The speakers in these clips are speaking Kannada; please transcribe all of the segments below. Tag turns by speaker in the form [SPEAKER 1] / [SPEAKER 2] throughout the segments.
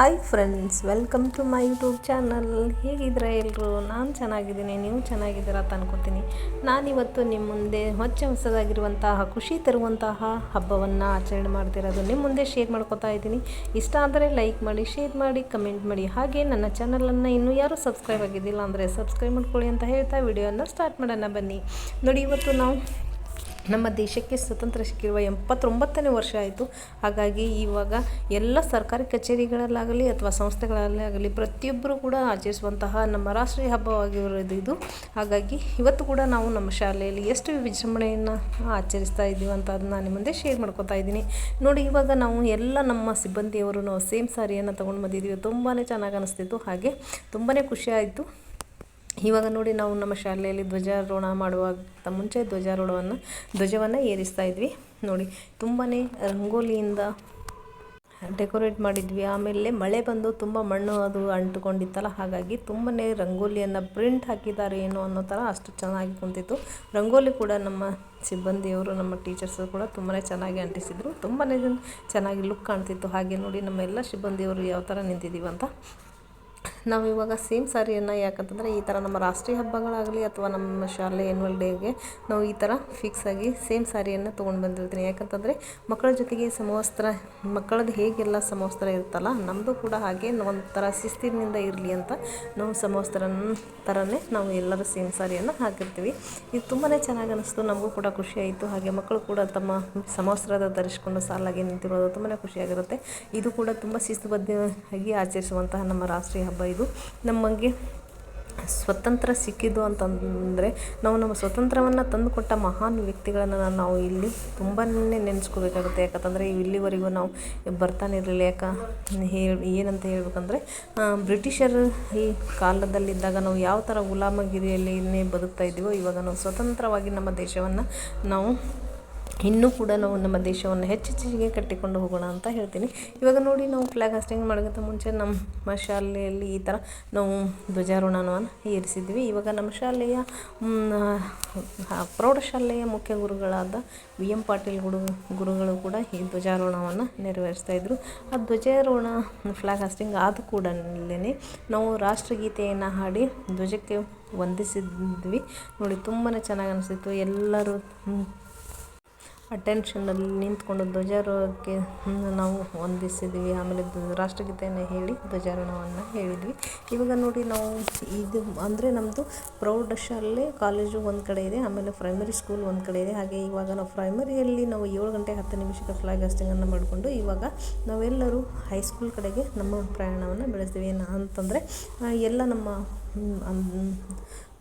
[SPEAKER 1] Hi friends welcome to my YouTube channel ಹೇಗಿದ್ದೀರಾ ಎಲ್ಲರೂ ನಾನು ಚೆನ್ನಾಗಿದ್ದೀನಿ, ನೀವು ಚೆನ್ನಾಗಿದ್ದೀರಾ ಅಂತ ಅನ್ಕೋತೀನಿ. ನಾನಿವತ್ತು ನಿಮ್ಮ ಮುಂದೆ ಹೊಚ್ಚ ಹೊಸದಾಗಿರುವಂತಹ, ಖುಷಿ ತರುವಂತಹ ಹಬ್ಬವನ್ನು ಆಚರಣೆ ಮಾಡ್ತಿರೋದು ನಿಮ್ಮ ಮುಂದೆ ಶೇರ್ ಮಾಡ್ಕೋತಾ ಇದ್ದೀನಿ. ಇಷ್ಟ ಆದರೆ ಲೈಕ್ ಮಾಡಿ ಶೇರ್ ಮಾಡಿ ಕಮೆಂಟ್ ಮಾಡಿ. ಹಾಗೆ ನನ್ನ ಚಾನಲನ್ನು ಇನ್ನೂ ಯಾರೂ ಸಬ್ಸ್ಕ್ರೈಬ್ ಆಗಿದ್ದಿಲ್ಲ ಅಂದರೆ ಸಬ್ಸ್ಕ್ರೈಬ್ ಮಾಡ್ಕೊಳ್ಳಿ ಅಂತ ಹೇಳ್ತಾ ವಿಡಿಯೋನ ಸ್ಟಾರ್ಟ್ ಮಾಡೋಣ ಬನ್ನಿ. ನೋಡಿ, ಇವತ್ತು ನಾವು ನಮ್ಮ ದೇಶಕ್ಕೆ ಸ್ವತಂತ್ರ ಸಿಕ್ಕಿರುವ ಎಪ್ಪತ್ತೊಂಬತ್ತನೇ ವರ್ಷ ಆಯಿತು. ಹಾಗಾಗಿ ಇವಾಗ ಎಲ್ಲ ಸರ್ಕಾರಿ ಕಚೇರಿಗಳಲ್ಲಾಗಲಿ ಅಥವಾ ಸಂಸ್ಥೆಗಳಲ್ಲೇ ಆಗಲಿ ಪ್ರತಿಯೊಬ್ಬರು ಕೂಡ ಆಚರಿಸುವಂತಹ ನಮ್ಮ ರಾಷ್ಟ್ರೀಯ ಹಬ್ಬವಾಗಿರೋದು ಇದು. ಹಾಗಾಗಿ ಇವತ್ತು ಕೂಡ ನಾವು ನಮ್ಮ ಶಾಲೆಯಲ್ಲಿ ಎಷ್ಟು ವಿಜೃಂಭಣೆಯನ್ನು ಆಚರಿಸ್ತಾ ಇದ್ದೀವಿ ಅಂತ ಅದನ್ನ ನಿಮ್ಮ ಮುಂದೆ ಶೇರ್ ಮಾಡ್ಕೊತಾ ಇದ್ದೀನಿ. ನೋಡಿ, ಇವಾಗ ನಾವು ಎಲ್ಲ ನಮ್ಮ ಸಿಬ್ಬಂದಿಯವರು ನಾವು ಸೇಮ್ ಸಾರಿಯನ್ನು ತೊಗೊಂಡು ಬಂದಿದ್ದೀವಿ. ತುಂಬಾ ಚೆನ್ನಾಗಿ ಅನಿಸ್ತಿತ್ತು. ಹಾಗೆ ತುಂಬಾ ಖುಷಿ ಆಯಿತು. ಇವಾಗ ನೋಡಿ ನಾವು ನಮ್ಮ ಶಾಲೆಯಲ್ಲಿ ಧ್ವಜಾರೋಹಣ ಮಾಡುವಾಗ ಮುಂಚೆ ಧ್ವಜಾರೋಹಣವನ್ನು, ಧ್ವಜವನ್ನು ಏರಿಸ್ತಾ ಇದ್ವಿ. ನೋಡಿ ತುಂಬಾ ರಂಗೋಲಿಯಿಂದ ಡೆಕೋರೇಟ್ ಮಾಡಿದ್ವಿ. ಆಮೇಲೆ ಮಳೆ ಬಂದು ತುಂಬ ಮಣ್ಣು ಅದು ಅಂಟುಕೊಂಡಿತ್ತಲ್ಲ, ಹಾಗಾಗಿ ತುಂಬನೇ ರಂಗೋಲಿಯನ್ನು ಪ್ರಿಂಟ್ ಹಾಕಿದ್ದಾರೆ ಏನೋ ಅನ್ನೋ ಥರ ಅಷ್ಟು ಚೆನ್ನಾಗಿ ಕುಂತಿತ್ತು. ರಂಗೋಲಿ ಕೂಡ ನಮ್ಮ ಸಿಬ್ಬಂದಿಯವರು, ನಮ್ಮ ಟೀಚರ್ಸು ಕೂಡ ತುಂಬಾ ಚೆನ್ನಾಗಿ ಅಂಟಿಸಿದರು. ತುಂಬಾ ಚೆನ್ನಾಗಿ ಲುಕ್ ಕಾಣ್ತಿತ್ತು. ಹಾಗೆ ನೋಡಿ ನಮ್ಮ ಎಲ್ಲ ಸಿಬ್ಬಂದಿಯವರು ಯಾವ ಥರ ನಿಂತಿದ್ದೀವಿ ಅಂತ ನಾವು ಇವಾಗ ಸೇಮ್ ಸಾರಿಯನ್ನು ಯಾಕಂತಂದರೆ ಈ ಥರ ನಮ್ಮ ರಾಷ್ಟ್ರೀಯ ಹಬ್ಬಗಳಾಗಲಿ ಅಥವಾ ನಮ್ಮ ಶಾಲೆ ಆ್ಯನ್ಯುವಲ್ ಡೇಗೆ ನಾವು ಈ ಥರ ಫಿಕ್ಸ್ ಆಗಿ ಸೇಮ್ ಸಾರಿಯನ್ನು ತೊಗೊಂಡು ಬಂದಿರ್ತೀನಿ. ಯಾಕಂತಂದರೆ ಮಕ್ಕಳ ಜೊತೆಗೆ ಸಮವಸ್ತ್ರ, ಮಕ್ಕಳದ್ದು ಹೇಗೆಲ್ಲ ಸಮವಸ್ತ್ರ ಇರುತ್ತಲ್ಲ ನಮ್ಮದು ಕೂಡ ಹಾಗೆ ಒಂಥರ ಶಿಸ್ತಿನಿಂದ ಇರಲಿ ಅಂತ ನಾವು ಸಮವಸ್ತ್ರ ಥರನೇ ನಾವು ಎಲ್ಲರೂ ಸೇಮ್ ಸಾರಿಯನ್ನು ಹಾಕಿರ್ತೀವಿ. ಇದು ತುಂಬಾ ಚೆನ್ನಾಗಿ ಅನ್ನಿಸ್ತು ನಮಗೂ ಕೂಡ ಖುಷಿ ಆಯಿತು. ಹಾಗೆ ಮಕ್ಕಳು ಕೂಡ ತಮ್ಮ ಸಮವಸ್ತ್ರದ ಧರಿಸಿಕೊಂಡು ಸಾಲಾಗಿ ನಿಂತಿರೋದು ತುಂಬಾ ಖುಷಿಯಾಗಿರುತ್ತೆ ಇದು ಕೂಡ ತುಂಬ ಶಿಸ್ತುಬದ್ಧವಾಗಿ ಆಚರಿಸುವಂತಹ ನಮ್ಮ ರಾಷ್ಟ್ರೀಯ ಹಬ್ಬ ಇದು ನಮಗೆ ಸ್ವತಂತ್ರ ಸಿಕ್ಕಿದ್ದು ಅಂತಂದರೆ ನಾವು ನಮ್ಮ ಸ್ವತಂತ್ರವನ್ನು ತಂದುಕೊಟ್ಟ ಮಹಾನ್ ವ್ಯಕ್ತಿಗಳನ್ನು ನಾವು ಇಲ್ಲಿ ತುಂಬಾ ನೆನೆಸ್ಕೋಬೇಕಾಗುತ್ತೆ. ಯಾಕಂತಂದರೆ ಇಲ್ಲಿವರೆಗೂ ನಾವು ಬರ್ತಾನೆ ಇರಲಿಲ್ಲ. ಯಾಕೆ ಹೇಳಿ ಏನಂತ ಹೇಳ್ಬೇಕಂದ್ರೆ ಬ್ರಿಟಿಷರ ಈ ಕಾಲದಲ್ಲಿದ್ದಾಗ ನಾವು ಯಾವ ಥರ ಗುಲಾಮಗಿರಿಯಲ್ಲಿನೇ ಬದುಕ್ತಾ ಇದ್ದೀವೋ, ಇವಾಗ ನಾವು ಸ್ವತಂತ್ರವಾಗಿ ನಮ್ಮ ದೇಶವನ್ನು ನಾವು ಇನ್ನೂ ಕೂಡ ನಾವು ನಮ್ಮ ದೇಶವನ್ನು ಹೆಚ್ಚೆಚ್ಚಿಗೆ ಕಟ್ಟಿಕೊಂಡು ಹೋಗೋಣ ಅಂತ ಹೇಳ್ತೀನಿ. ಇವಾಗ ನೋಡಿ ನಾವು ಫ್ಲ್ಯಾಗ್ ಹಾಸ್ಟಿಂಗ್ ಮಾಡೋಕ್ಕಿಂತ ಮುಂಚೆ ನಮ್ಮ ಶಾಲೆಯಲ್ಲಿ ಈ ಥರ ನಾವು ಧ್ವಜಾರೋಹಣವನ್ನು ಏರಿಸಿದ್ವಿ. ಇವಾಗ ನಮ್ಮ ಶಾಲೆಯ ಪ್ರೌಢಶಾಲೆಯ ಮುಖ್ಯ ಗುರುಗಳಾದ ವಿ ಎಂ ಪಾಟೀಲ್ ಗುರು, ಗುರುಗಳು ಕೂಡ ಈ ಧ್ವಜಾರೋಹಣವನ್ನು ನೆರವೇರಿಸ್ತಾ ಇದ್ದರು ಆ ಧ್ವಜಾರೋಹಣ ಫ್ಲ್ಯಾಗ್ ಹಾಸ್ಟಿಂಗ್ ಆದ ಕೂಡಲೇ ನಾವು ರಾಷ್ಟ್ರಗೀತೆಯನ್ನು ಹಾಡಿ ಧ್ವಜಕ್ಕೆ ವಂದಿಸಿದ್ವಿ. ನೋಡಿ ತುಂಬಾ ಚೆನ್ನಾಗಿ ಅನಿಸ್ತಿತ್ತು. ಎಲ್ಲರೂ ಅಟೆನ್ಷನಲ್ಲಿ ನಿಂತ್ಕೊಂಡು ಧ್ವಜಾರೋಹಣಕ್ಕೆ ನಾವು ವಂದಿಸಿದ್ವಿ ಆಮೇಲೆ ರಾಷ್ಟ್ರಗೀತೆಯನ್ನು ಹೇಳಿ, ಧ್ವಜಾರೋಹಣವನ್ನು ಹೇಳಿದ್ವಿ. ಇವಾಗ ನೋಡಿ ನಾವು ಇದು ಅಂದರೆ ನಮ್ಮದು ಪ್ರೌಢಶಾಲೆ, ಕಾಲೇಜು ಒಂದು ಕಡೆ ಇದೆ, ಆಮೇಲೆ ಪ್ರೈಮರಿ ಸ್ಕೂಲ್ ಒಂದು ಕಡೆ ಇದೆ. ಹಾಗೆ ಇವಾಗ ನಾವು ಪ್ರೈಮರಿಯಲ್ಲಿ ನಾವು ಏಳು ಗಂಟೆ ಹತ್ತು ನಿಮಿಷಕ್ಕೆ ಫ್ಲಾಗ್ ಹಾಸ್ಟಿಂಗನ್ನು ಮಾಡಿಕೊಂಡು ಇವಾಗ ನಾವೆಲ್ಲರೂ ಹೈಸ್ಕೂಲ್ ಕಡೆಗೆ ನಮ್ಮ ಪ್ರಯಾಣವನ್ನು ಬೆಳೆಸ್ತೀವಿ. ಏನು ಅಂತಂದರೆ ಎಲ್ಲ ನಮ್ಮ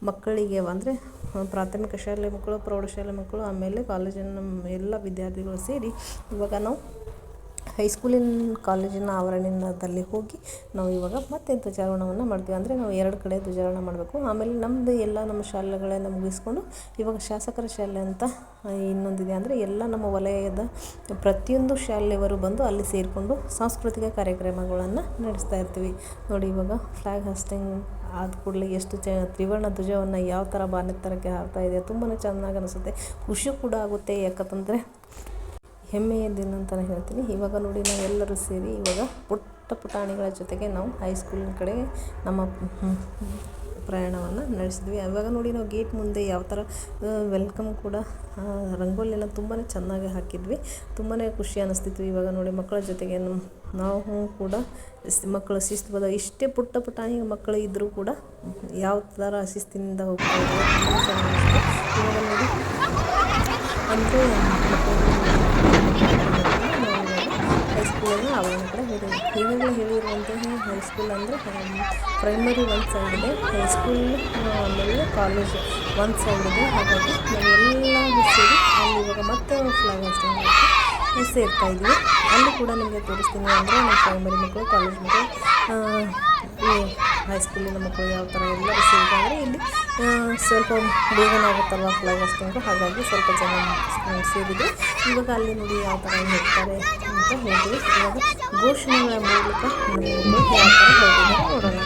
[SPEAKER 1] ಮಕ್ಕಳಿಗೆ ಅಂದರೆ ಪ್ರಾಥಮಿಕ ಶಾಲೆ ಮಕ್ಕಳು, ಪ್ರೌಢಶಾಲೆ ಮಕ್ಕಳು, ಆಮೇಲೆ ಕಾಲೇಜಿನ ಎಲ್ಲ ವಿದ್ಯಾರ್ಥಿಗಳು ಸೇರಿ ಇವಾಗ ನಾವು ಹೈಸ್ಕೂಲಿನ ಕಾಲೇಜಿನ ಆವರಣದಲ್ಲಿ ಹೋಗಿ ನಾವು ಇವಾಗ ಮತ್ತೆ ಧ್ವಜಾರೋಹಣವನ್ನು ಮಾಡ್ತೀವಿ. ಅಂದರೆ ನಾವು ಎರಡು ಕಡೆ ಧ್ವಜಾರೋಹಣ ಮಾಡಬೇಕು. ಆಮೇಲೆ ನಮ್ಮದು ಎಲ್ಲ ನಮ್ಮ ಶಾಲೆಗಳನ್ನ ಮುಗಿಸ್ಕೊಂಡು ಇವಾಗ ಶಾಸಕರ ಶಾಲೆ ಅಂತ ಇನ್ನೊಂದಿದೆ. ಅಂದರೆ ಎಲ್ಲ ನಮ್ಮ ವಲಯದ ಪ್ರತಿಯೊಂದು ಶಾಲೆಯವರು ಬಂದು ಅಲ್ಲಿ ಸೇರಿಕೊಂಡು ಸಾಂಸ್ಕೃತಿಕ ಕಾರ್ಯಕ್ರಮಗಳನ್ನು ನಡೆಸ್ತಾ ಇರ್ತೀವಿ. ನೋಡಿ ಇವಾಗ ಫ್ಲ್ಯಾಗ್ ಹಾಸ್ಟಿಂಗ್ ಆದ ಕೂಡಲೇ ಎಷ್ಟು ಚ ತ್ರಿವರ್ಣ ಧ್ವಜವನ್ನು ಯಾವ ಥರ ಬಾನೆತ್ತರಕ್ಕೆ ಹಾಕ್ತಾ ಇದೆ ತುಂಬಾ ಚೆನ್ನಾಗಿ ಅನಿಸುತ್ತೆ. ಖುಷಿ ಕೂಡ ಆಗುತ್ತೆ ಯಾಕಂತಂದರೆ ಹೆಮ್ಮೆಯ ದಿನ ಅಂತಲೇ ಹೇಳ್ತೀನಿ. ಇವಾಗ ನೋಡಿ ನಾವು ಎಲ್ಲರೂ ಸೇರಿ ಇವಾಗ ಪುಟ್ಟ ಪುಟಾಣಿಗಳ ಜೊತೆಗೆ ನಾವು ಹೈಸ್ಕೂಲಿನ ಕಡೆ ನಮ್ಮ ಪ್ರಯಾಣವನ್ನು ನಡೆಸಿದ್ವಿ. ಆವಾಗ ನೋಡಿ ನಾವು ಗೇಟ್ ಮುಂದೆ ಯಾವ ಥರ ವೆಲ್ಕಮ್ ಕೂಡ ರಂಗೋಲಿನ ತುಂಬಾ ಚೆನ್ನಾಗಿ ಹಾಕಿದ್ವಿ. ತುಂಬಾ ಖುಷಿ ಅನ್ನಿಸ್ತಿತ್ತು ಇವಾಗ ನೋಡಿ ಮಕ್ಕಳ ಜೊತೆಗೆ. ನಾವು ಕೂಡ ಮಕ್ಕಳು ಬದ ಇಷ್ಟೇ ಪುಟ್ಟ ಪುಟಾಣಿ ಮಕ್ಕಳು ಇದ್ದರೂ ಕೂಡ ಯಾವ ಥರ ಶಿಸ್ತಿನಿಂದ ಹೋಗ್ತಾ ಇದ್ದಾರೆ ನೋಡಿ, ಅಂದರೆ ಹೈಸ್ಕೂಲನ್ನು ಆವರಣ ಕಡೆ ಹೇಳಿ ಈಗಾಗಲೇ ಹೇಳಿರುವಂತಹ ಹೈಸ್ಕೂಲ್ ಅಂದರೆ ಪ್ರೈಮರಿ ಒಂದು ಸೈಡ್ ಇದೆ. ಹೈಸ್ಕೂಲ್ ಆಮೇಲೆ ಕಾಲೇಜ್ ಒಂದು ಸೈಡ್ ಇದೆ. ಹಾಗಾಗಿ ನಾವೆಲ್ಲ ಸೇರಿ ಅಲ್ಲಿ ಇವಾಗ ಮತ್ತೆ ಫ್ಲಾಗ್ ಹಾಸ್ಟಿಂಗ್ ಸೇರ್ತಾ ಇದ್ವಿ. ಅಲ್ಲಿ ಕೂಡ ನಿಮಗೆ ತೋರಿಸ್ತೀನಿ ಅಂದರೆ ನಮ್ಮ ಪ್ರೈಮರಿ ಮಕ್ಕಳು ಕಾಲೇಜ್ ಮಕ್ಕಳು ಹೈಸ್ಕೂಲಿನ ಮಕ್ಕಳು ಯಾವ ಥರ ಎಲ್ಲ ಸೇರಿದೆ ಅಂದರೆ ಇಲ್ಲಿ ಸ್ವಲ್ಪ ಬೇಗನೆ ಆಗುತ್ತಲ್ವ ಫ್ಲಾಗ್ ಹಾಸ್ಟಿಂಗು ಹಾಗಾಗಿ ಸ್ವಲ್ಪ ಜನ ಸೇರಿದೆ ಇವಾಗ ಅಲ್ಲಿ ನೋಡಿ ಯಾವ ಥರ ಹೋಗ್ತಾರೆ ಅಂತ ಹೇಳ್ತೀವಿ ಇವಾಗ ಘೋಷಣೆಗಳ ಮೂಲಕ ಯಾವ ಥರ ಹೋಗಿದ್ದಾರೆ ನೋಡೋಣ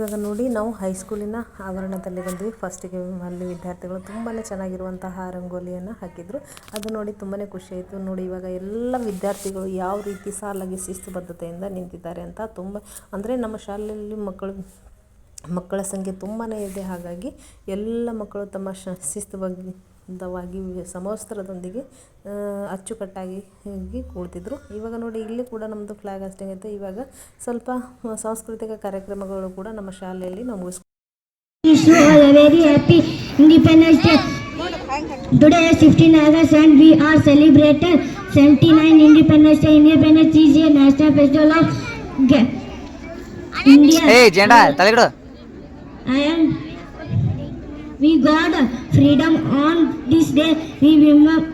[SPEAKER 1] ಇವಾಗ ನೋಡಿ, ನಾವು ಹೈಸ್ಕೂಲಿನ ಆವರಣದಲ್ಲಿ ಬಂದ್ವಿ. ಫಸ್ಟಿಗೆ ಅಲ್ಲಿ ವಿದ್ಯಾರ್ಥಿಗಳು ತುಂಬಾ ಚೆನ್ನಾಗಿರುವಂತಹ ರಂಗೋಲಿಯನ್ನು ಹಾಕಿದರು. ಅದು ನೋಡಿ ತುಂಬಾ ಖುಷಿ ಆಯಿತು. ನೋಡಿ ಇವಾಗ ಎಲ್ಲ ವಿದ್ಯಾರ್ಥಿಗಳು ಯಾವ ರೀತಿ ಸಾಲಾಗಿ ಶಿಸ್ತುಬದ್ಧತೆಯಿಂದ ನಿಂತಿದ್ದಾರೆ ಅಂತ ತುಂಬ, ಅಂದರೆ ನಮ್ಮ ಶಾಲೆಯಲ್ಲಿ ಮಕ್ಕಳು, ಮಕ್ಕಳ ಸಂಖ್ಯೆ ತುಂಬಾ ಇದೆ. ಹಾಗಾಗಿ ಎಲ್ಲ ಮಕ್ಕಳು ತಮ್ಮ ಶ ಅಂದವಾಗಿ ಸಮವಸ್ತ್ರದೊಂದಿಗೆ ಅಚ್ಚುಕಟ್ಟಾಗಿ ಹೀಗೆ ಕೂಳ್ತಿದ್ರು ಇವಾಗ ನೋಡಿ ಇಲ್ಲಿ ಕೂಡ ನಮ್ಮದು ಫ್ಲ್ಯಾಗ್ ಅಷ್ಟೇ ಇತ್ತು ಇವಾಗ ಸ್ವಲ್ಪ ಸಾಂಸ್ಕೃತಿಕ ಕಾರ್ಯಕ್ರಮಗಳು ಕೂಡ ನಮ್ಮ ಶಾಲೆಯಲ್ಲಿ ನಾವು
[SPEAKER 2] today fifteen August and we are celebrated seventy nine independence day independence is a
[SPEAKER 3] national of India
[SPEAKER 2] I am We got freedom on this day. We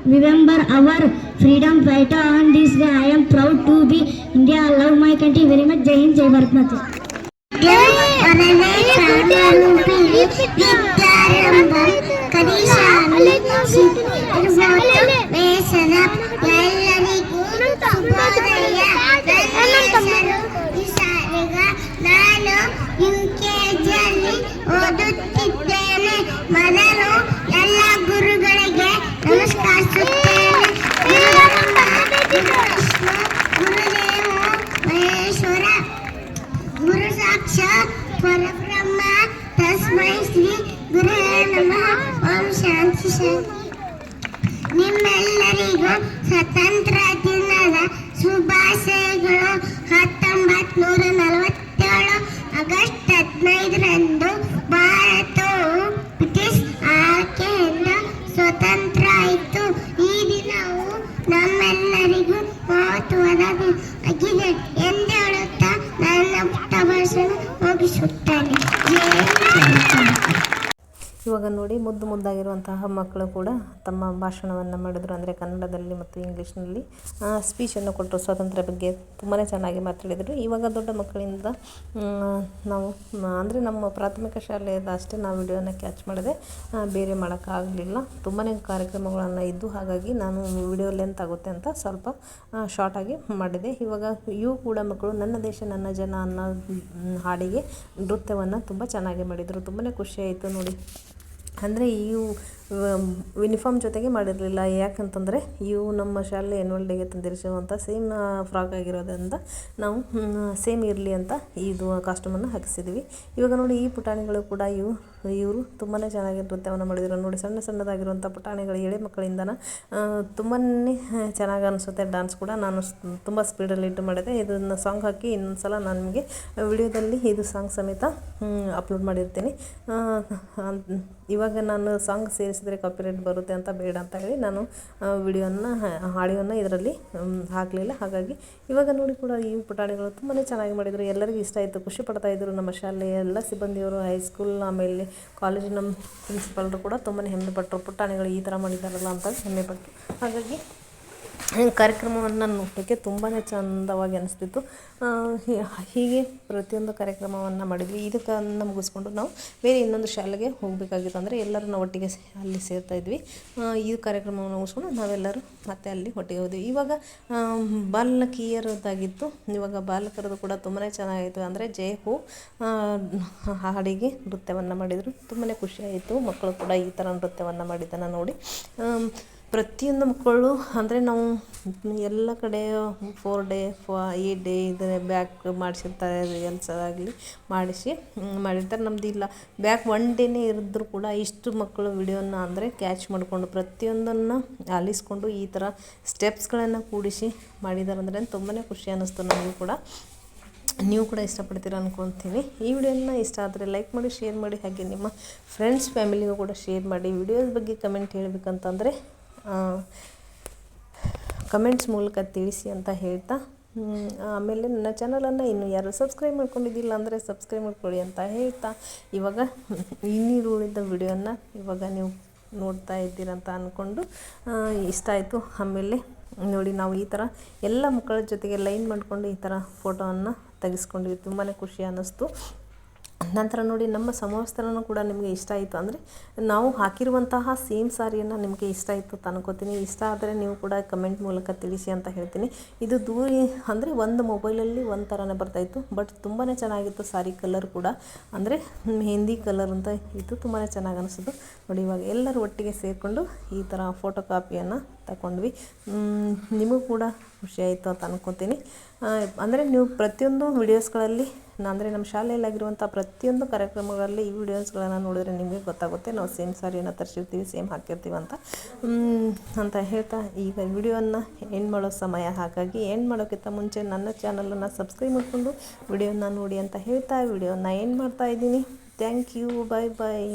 [SPEAKER 2] remember our freedom fighter on this day. I am proud to be India. I love my country very much. Jai Hind, Jai Bharat Mata.
[SPEAKER 4] నాను యూకేజీ ఓదుతూ ಎಲ್ಲರಿಗೂ
[SPEAKER 1] ಇವಾಗ ನೋಡಿ ಮುದ್ದು ಮುದ್ದಾಗಿರುವಂತಹ ಮಕ್ಕಳು ಕೂಡ ತಮ್ಮ ಭಾಷಣವನ್ನು ಮಾಡಿದರು ಅಂದರೆ ಕನ್ನಡದಲ್ಲಿ ಮತ್ತು ಇಂಗ್ಲೀಷ್ನಲ್ಲಿ. ಸ್ಪೀಚನ್ನು ಕೊಟ್ಟರು ಸ್ವಾತಂತ್ರ್ಯ ಬಗ್ಗೆ ತುಂಬಾ ಚೆನ್ನಾಗಿ ಮಾತಾಡಿದರು. ಇವಾಗ ದೊಡ್ಡ ಮಕ್ಕಳಿಂದ ನಾವು, ಅಂದರೆ ನಮ್ಮ ಪ್ರಾಥಮಿಕ ಶಾಲೆಯದ ಅಷ್ಟೇ ನಾವು ವಿಡಿಯೋನ ಕ್ಯಾಚ್ ಮಾಡಿದೆ. ಬೇರೆ ಮಾಡೋಕ್ಕಾಗಲಿಲ್ಲ. ತುಂಬಾ ಕಾರ್ಯಕ್ರಮಗಳನ್ನು ಇದ್ದು ಹಾಗಾಗಿ ನಾನು ವಿಡಿಯೋ ಲೆಂತ್ ಆಗುತ್ತೆ ಅಂತ ಸ್ವಲ್ಪ ಶಾರ್ಟಾಗಿ ಮಾಡಿದೆ. ಇವಾಗ ಇವು ಕೂಡ ಮಕ್ಕಳು ನನ್ನ ದೇಶ, ನನ್ನ ಜನ ಅನ್ನೋ ಹಾಡಿಗೆ ನೃತ್ಯವನ್ನು ತುಂಬ ಚೆನ್ನಾಗಿ ಮಾಡಿದರು. ತುಂಬಾ ಖುಷಿಯಾಯಿತು ನೋಡಿ. ಅಂದರೆ ಇವು ಯೂನಿಫಾರ್ಮ್ ಜೊತೆಗೆ ಮಾಡಿರಲಿಲ್ಲ. ಯಾಕಂತಂದರೆ ಇವು ನಮ್ಮ ಶಾಲೆ ಆ್ಯನ್ಯುವಲ್ ಡೇಗೆ ತಂದಿರಿಸುವಂಥ ಸೇಮ್ ಫ್ರಾಕ್ ಆಗಿರೋದ್ರಿಂದ ನಾವು ಸೇಮ್ ಇರಲಿ ಅಂತ ಇದು ಕಾಸ್ಟ್ಯೂಮನ್ನು ಹಾಕಿಸಿದ್ವಿ. ಇವಾಗ ನೋಡಿ ಈ ಪುಟಾಣಿಗಳು ಕೂಡ ಇವು, ಇವರು ತುಂಬಾ ಚೆನ್ನಾಗಿ ನೃತ್ಯವನ್ನು ಮಾಡಿದರು. ನೋಡಿ ಸಣ್ಣ ಸಣ್ಣದಾಗಿರುವಂಥ ಪುಟಾಣಿಗಳು ಎಳೆ ಮಕ್ಕಳಿಂದನ ತುಂಬಾ ಚೆನ್ನಾಗಿ ಅನಿಸುತ್ತೆ. ಡ್ಯಾನ್ಸ್ ಕೂಡ ನಾನು ತುಂಬ ಸ್ಪೀಡಲ್ಲಿ ಇಟ್ಟು ಮಾಡಿದೆ. ಇದನ್ನು ಸಾಂಗ್ ಹಾಕಿ ಇನ್ನೊಂದು ಸಲ ನಾನು ನಿಮಗೆ ವಿಡಿಯೋದಲ್ಲಿ ಇದು ಸಾಂಗ್ ಸಮೇತ ಅಪ್ಲೋಡ್ ಮಾಡಿರ್ತೀನಿ. ಇವಾಗ ನಾನು ಸಾಂಗ್ ಸೇರಿಸಿದರೆ ಕಾಪಿರೈಟ್ ಬರುತ್ತೆ ಅಂತ ಬೇಡ ಅಂತ ಹೇಳಿ ನಾನು ವಿಡಿಯೋನ ಆಡಿಯೋನ ಇದರಲ್ಲಿ ಹಾಕಲಿಲ್ಲ. ಹಾಗಾಗಿ ಇವಾಗ ನೋಡಿ ಕೂಡ ಈ ಪುಟಾಣಿಗಳು ತುಂಬಾ ಚೆನ್ನಾಗಿ ಮಾಡಿದರು. ಎಲ್ಲರಿಗೂ ಇಷ್ಟ ಆಯಿತು, ಖುಷಿ ಪಡ್ತಾಯಿದ್ರು ನಮ್ಮ ಶಾಲೆಯ ಎಲ್ಲ ಸಿಬ್ಬಂದಿಯವರು ಹೈಸ್ಕೂಲ್ ಆಮೇಲೆ ಕಾಲೇಜಿನ ಪ್ರಿನ್ಸಿಪಾಲ್ರು ಕೂಡ ತುಂಬಾ ಹೆಮ್ಮೆ ಪಟ್ಟರು ಪುಟಾಣಿಗಳು ಈ ಥರ ಮಾಡಿದ್ದಾರಲ್ಲ ಅಂತ ಹೆಮ್ಮೆ ಪಟ್ಟರು ಹಾಗಾಗಿ ಕಾರ್ಯಕ್ರಮವನ್ನು ನೋಡಲಿಕ್ಕೆ ತುಂಬಾ ಚಂದವಾಗಿ ಅನಿಸ್ತಿತ್ತು. ಹೀಗೆ ಪ್ರತಿಯೊಂದು ಕಾರ್ಯಕ್ರಮವನ್ನು ಮಾಡಿದ್ವಿ. ಇದಕ್ಕನ್ನು ಮುಗಿಸ್ಕೊಂಡು ನಾವು ಬೇರೆ ಇನ್ನೊಂದು ಶಾಲೆಗೆ ಹೋಗಬೇಕಾಗಿತ್ತು ಅಂದರೆ ಎಲ್ಲರೂ ನಾವು ಒಟ್ಟಿಗೆ ಅಲ್ಲಿ ಸೇರ್ತಾ ಇದ್ವಿ. ಈ ಕಾರ್ಯಕ್ರಮವನ್ನು ಮುಗಿಸ್ಕೊಂಡು ನಾವೆಲ್ಲರೂ ಮತ್ತೆ ಅಲ್ಲಿ ಒಟ್ಟಿಗೆ ಹೋದ್ವಿ. ಇವಾಗ ಬಾಲಕಿಯರದ್ದಾಗಿತ್ತು. ಇವಾಗ ಬಾಲಕರದ್ದು ಕೂಡ ತುಂಬಾ ಚೆನ್ನಾಗಿತ್ತು ಅಂದರೆ ಜಯ ಹೂ. ಹಾಡಿಗೆ ನೃತ್ಯವನ್ನು ಮಾಡಿದರು. ತುಂಬಾ ಖುಷಿಯಾಯಿತು ಮಕ್ಕಳು ಕೂಡ ಈ ಥರ ನೃತ್ಯವನ್ನು ಮಾಡಿದ್ದನ್ನು ನೋಡಿ. ಪ್ರತಿಯೊಂದು ಮಕ್ಕಳು, ಅಂದರೆ ನಾವು ಎಲ್ಲ ಕಡೆ ಫೋರ್ ಡೇ ಫ ಏಯ್ಟ್ ಡೇ ಇದರ ಬ್ಯಾಕ್ ಮಾಡಿಸಿರ್ತಾರೆ. ರಿಯಲ್ಸ್ ಆಗಲಿ, ಮಾಡಿಸಿ ಮಾಡಿರ್ತಾರೆ. ನಮ್ದು ಇಲ್ಲ. ಬ್ಯಾಕ್ ಒನ್ ಡೇನೇ ಇರಿದ್ರು ಕೂಡ ಇಷ್ಟು ಮಕ್ಕಳು ವಿಡಿಯೋನ ಅಂದರೆ ಕ್ಯಾಚ್ ಮಾಡಿಕೊಂಡು ಪ್ರತಿಯೊಂದನ್ನು ಆಲಿಸ್ಕೊಂಡು ಈ ಥರ ಸ್ಟೆಪ್ಸ್ಗಳನ್ನು ಕೂಡಿಸಿ ಮಾಡಿದ್ದಾರೆ ಅಂದರೆ ತುಂಬಾ ಖುಷಿ ಅನ್ನಿಸ್ತು ನಮಗೂ ಕೂಡ. ನೀವು ಕೂಡ ಇಷ್ಟಪಡ್ತೀರ ಅಂದ್ಕೊತೀನಿ ಈ ವಿಡಿಯೋನ ಇಷ್ಟ ಆದರೆ ಲೈಕ್ ಮಾಡಿ ಶೇರ್ ಮಾಡಿ, ಹಾಗೆ ನಿಮ್ಮ ಫ್ರೆಂಡ್ಸ್ ಫ್ಯಾಮಿಲಿಗೂ ಕೂಡ ಶೇರ್ ಮಾಡಿ. ವಿಡಿಯೋಸ್ ಬಗ್ಗೆ ಕಮೆಂಟ್ ಹೇಳಬೇಕಂತಂದರೆ ಕಮೆಂಟ್ಸ್ ಮೂಲಕ ತಿಳಿಸಿ ಅಂತ ಹೇಳ್ತಾ. ಆಮೇಲೆ ನನ್ನ ಚಾನಲನ್ನು ಇನ್ನು ಯಾರು ಸಬ್ಸ್ಕ್ರೈಬ್ ಮಾಡ್ಕೊಂಡಿದ್ದಿಲ್ಲ ಅಂದರೆ ಸಬ್ಸ್ಕ್ರೈಬ್ ಮಾಡ್ಕೊಳ್ಳಿ ಅಂತ ಹೇಳ್ತಾ. ಇವಾಗ ಇನ್ನೀರು ಉಳಿದ ವಿಡಿಯೋನ ಇವಾಗ ನೀವು ನೋಡ್ತಾ ಇದ್ದೀರಂತ ಅಂದ್ಕೊಂಡು ಇಷ್ಟ ಆಯಿತು. ಆಮೇಲೆ ನೋಡಿ ನಾವು ಈ ಥರ ಎಲ್ಲ ಮಕ್ಕಳ ಜೊತೆಗೆ ಲೈನ್ ಮಾಡಿಕೊಂಡು ಈ ಥರ ಫೋಟೋವನ್ನು ತೆಗೆಸ್ಕೊಂಡಿವಿ. ತುಂಬಾ ಖುಷಿ ಅನ್ನಿಸ್ತು. ನಂತರ ನೋಡಿ ನಮ್ಮ ಸಮವಸ್ತ್ರನೂ ಕೂಡ ನಿಮಗೆ ಇಷ್ಟ ಆಯಿತು. ಅಂದರೆ ನಾವು ಹಾಕಿರುವಂತಹ ಸೇಮ್ ಸಾರಿಯನ್ನು ನಿಮಗೆ ಇಷ್ಟ ಆಯಿತು ಅಂತ ಅನ್ಕೋತೀನಿ. ಇಷ್ಟ ಆದರೆ ನೀವು ಕೂಡ ಕಮೆಂಟ್ ಮೂಲಕ ತಿಳಿಸಿ ಅಂತ ಹೇಳ್ತೀನಿ. ಇದು ದೂರಿ ಅಂದರೆ ಒಂದು ಮೊಬೈಲಲ್ಲಿ ಒಂದು ಥರನೇ ಬರ್ತಾಯಿತ್ತು ಬಟ್ ತುಂಬಾ ಚೆನ್ನಾಗಿತ್ತು ಸಾರಿ ಕಲರ್ ಕೂಡ. ಅಂದರೆ ಮೆಹಂದಿ ಕಲರ್ ಅಂತ ಇದು ತುಂಬಾ ಚೆನ್ನಾಗಿ ಅನಿಸೋದು ನೋಡಿ ಇವಾಗ ಎಲ್ಲರೂ ಒಟ್ಟಿಗೆ ಸೇರಿಕೊಂಡು ಈ ಥರ ಫೋಟೋ ಕಾಪಿಯನ್ನು ತಗೊಂಡ್ವಿ ನಿಮಗೂ ಕೂಡ ಖುಷಿ ಅಂತ ಅನ್ಕೋತೀನಿ. ಅಂದರೆ ನೀವು ಪ್ರತಿಯೊಂದು ವಿಡಿಯೋಸ್ಗಳಲ್ಲಿ ಅಂದರೆ ನಮ್ಮ ಶಾಲೆಯಲ್ಲಾಗಿರುವಂಥ ಪ್ರತಿಯೊಂದು ಕಾರ್ಯಕ್ರಮಗಳಲ್ಲಿ ಈ ವಿಡಿಯೋಸ್ಗಳನ್ನು ನೋಡಿದ್ರೆ ನಿಮಗೆ ಗೊತ್ತಾಗುತ್ತೆ. ನಾವು ಸೇಮ್ ಸಾರಿಯನ್ನು ತರಿಸಿರ್ತೀವಿ ಸೇಮ್ ಹಾಕಿರ್ತೀವಿ ಅಂತ. ಅಂತ ಹೇಳ್ತಾ ಈಗ ವಿಡಿಯೋನ ಎಂಡ್ ಮಾಡೋ ಸಮಯ. ಹಾಗಾಗಿ ಎಂಡ್ ಮಾಡೋಕ್ಕಿಂತ ಮುಂಚೆ ನನ್ನ ಚಾನಲನ್ನು ಸಬ್ಸ್ಕ್ರೈಬ್ ಮಾಡಿಕೊಂಡು ವಿಡಿಯೋನ ನೋಡಿ ಅಂತ ಹೇಳ್ತಾ. ವಿಡಿಯೋನ ಎಂಡ್ ಮಾಡ್ತಾ ಇದ್ದೀನಿ. Thank you bye bye